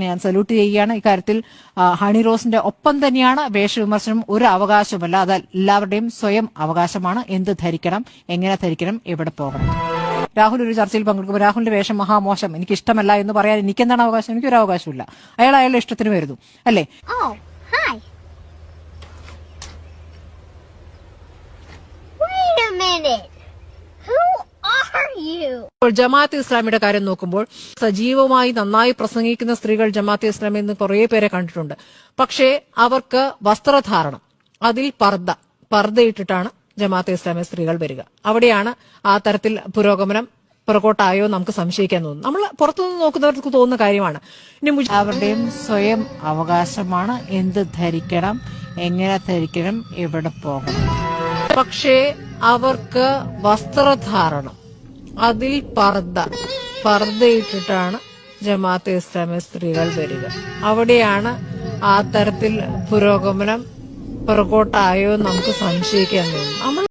ഞാൻ സല്യൂട്ട് ചെയ്യുകയാണ്. ഇക്കാര്യത്തിൽ ഹണി റോസിന്റെ ഒപ്പം തന്നെയാണ് വേഷവിമർശനം ഒരു അവകാശമല്ല അത് എല്ലാവരുടെയും സ്വയം അവകാശമാണ്. എന്ത് ധരിക്കണം എങ്ങനെ ധരിക്കണം എവിടെ പോകണം. രാഹുൽ ഒരു ചർച്ചയിൽ പങ്കെടുക്കുമ്പോൾ രാഹുലിന്റെ വേഷം മഹാമോശം എനിക്ക് ഇഷ്ടമല്ല എന്ന് പറയാൻ എനിക്ക് എന്താണ് അവകാശം? എനിക്കൊരു അവകാശമില്ല അയാൾ അയാളുടെ ഇഷ്ടത്തിന് വരുന്നു. അല്ലേ. Wait a minute. ഇപ്പോൾ ജമാഅത്ത് ഇസ്ലാമിയുടെ കാര്യം നോക്കുമ്പോൾ സജീവമായി നന്നായി പ്രസംഗിക്കുന്ന സ്ത്രീകൾ ജമാഅത്ത് ഇസ്ലാമിൽ എന്ന് കുറേ പേരെ കണ്ടിട്ടുണ്ട്. പക്ഷേ അവർക്ക് വസ്ത്രധാരണം അതിൽ പർദ്ദ പർദ്ദയിട്ടിട്ടാണ് ജമാഅത്ത് ഇസ്ലാമി സ്ത്രീകൾ വരിക. അവിടെയാണ് ആ തരത്തിൽ പുരോഗമനം പുറകോട്ടായോ നമുക്ക് സംശയിക്കാൻ തോന്നുന്നു. നമ്മൾ പുറത്തുനിന്ന് നോക്കുന്നവർക്ക് തോന്നുന്ന കാര്യമാണ്. അവരുടെയും സ്വയം അവകാശമാണ്. എന്ത് ധരിക്കണം എങ്ങനെ ധരിക്കണം എവിടെ പോകണം. പക്ഷേ അവർക്ക് വസ്ത്രധാരണം അതിൽ പർദ്ദ. പർദ്ദയിട്ടിട്ടാണ് ജമാഅത്തെ ഇസ്ലാമി സ്ത്രീകൾ വരിക. അവിടെയാണ് ആ തരത്തിൽ പുരോഗമനം പുറകോട്ടായോ നമുക്ക് സംശയിക്കാൻ നമ്മൾ